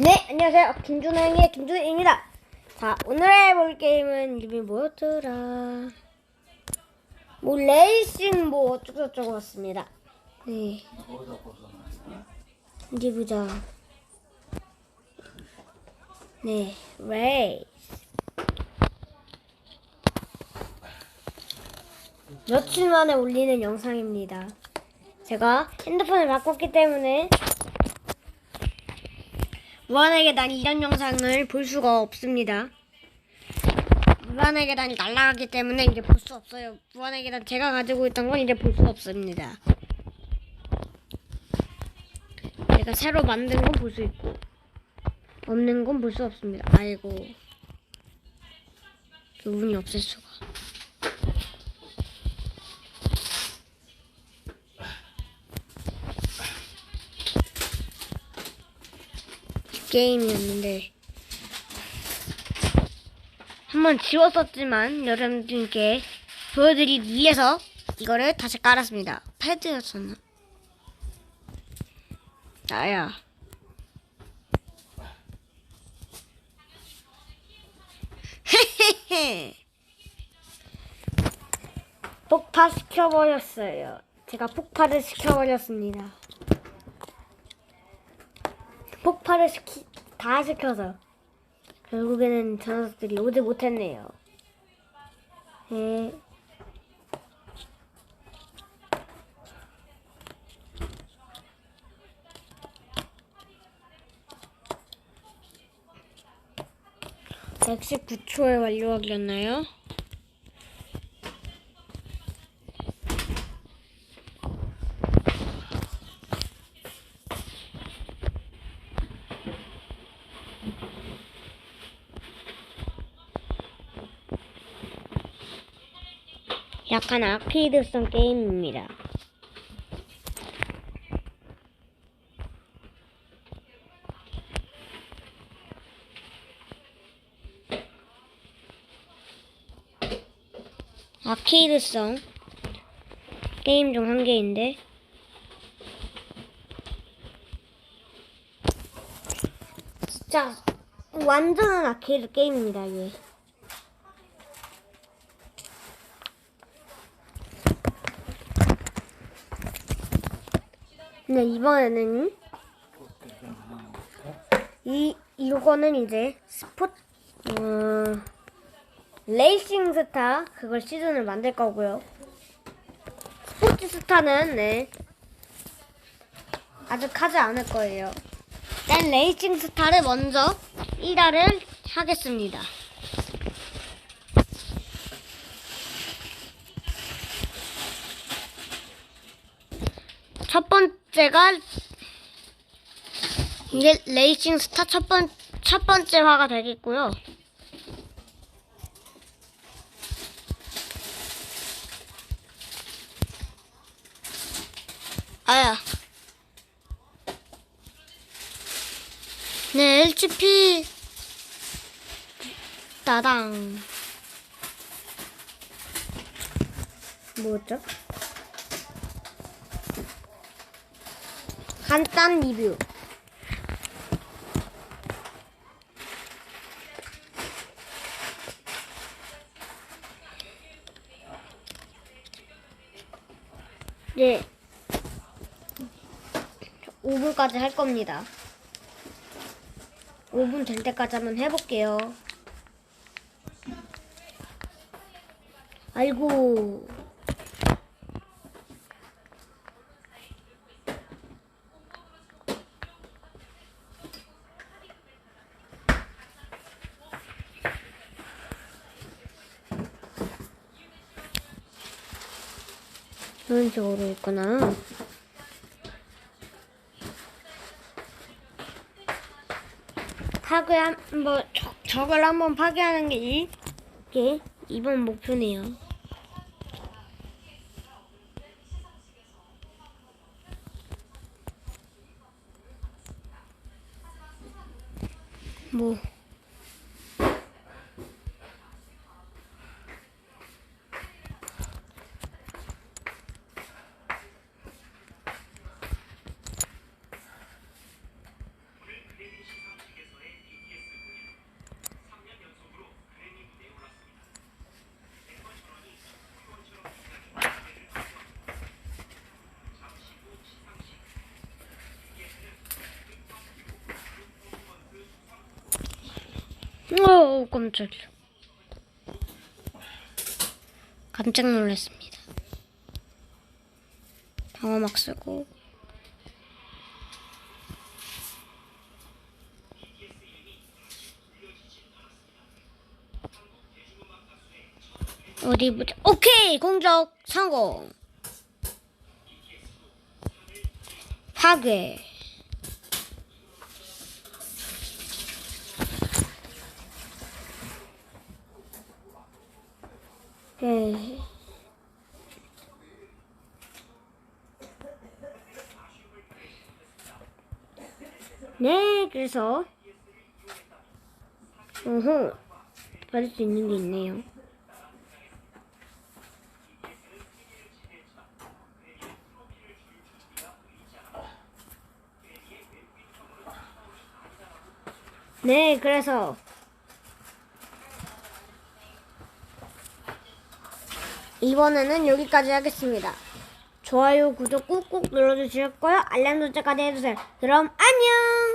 네, 안녕하세요. 김준호의 김준호입니다. 자, 오늘 해볼 게임은 이름이 뭐였더라? 뭐, 레이싱 뭐, 어쩌고저쩌고 왔습니다. 네. 어디 보자. 네, 레이스. 며칠 만에 올리는 영상입니다. 제가 핸드폰을 바꿨기 때문에 무한의 계단이 이런 영상을 볼 수가 없습니다. 무한의 계단이 날아가기 때문에 이제 볼 수 없어요. 무한의 계단 제가 가지고 있던 건 이제 볼 수 없습니다. 제가 새로 만든 건 볼 수 있고 없는 건 볼 수 없습니다. 아이고 그분이 없을 수가. 게임이었는데 한번 지웠었지만 여러분들께 보여드리기 위해서 이거를 다시 깔았습니다. 패드였었나? 나야. 헤헤헤. 폭파 시켜버렸어요. 제가 폭발을 시켜버렸습니다. 폭발을 시키 다 시켜서 결국에는 저 녀석들이 오지 못했네요. 예. (119초에) 완료하기였나요? 약간 아케이드성 게임입니다. 아케이드성 게임 중 한 개인데 진짜 완전한 아케이드 게임입니다 이게. 근데 이번에는 이 이거는 이제 스포 어, 레이싱 스타 그걸 시즌을 만들 거고요. 스포츠 스타는 네 아직 하지 않을 거예요. 일단 레이싱 스타를 먼저 1화를 하겠습니다. 첫 번째 가 이게 레이싱 스타 첫 번, 첫 번째 화가 되겠고요. 아야. 네, LGP. 따당. 뭐였죠? 간단 리뷰. 네. 5분까지 할 겁니다. 5분 될 때까지 한번 해볼게요. 아이고. 이런 식으로 있구나. 파괴 한번 적, 적을 한번 파괴하는 게 이- 이게 이번 목표네요. 뭐 오, 깜짝이야. 깜짝 놀랐습니다. 방어막 쓰고. 어디 보자. 오케이! 공적 성공! 파괴. 네. 네, 그래서 어허 받을 수 있는 게 있네요. 네, 그래서 이번에는 여기까지 하겠습니다. 좋아요, 구독 꾹꾹 눌러주실 거요. 알람 설정까지 해주세요. 그럼 안녕!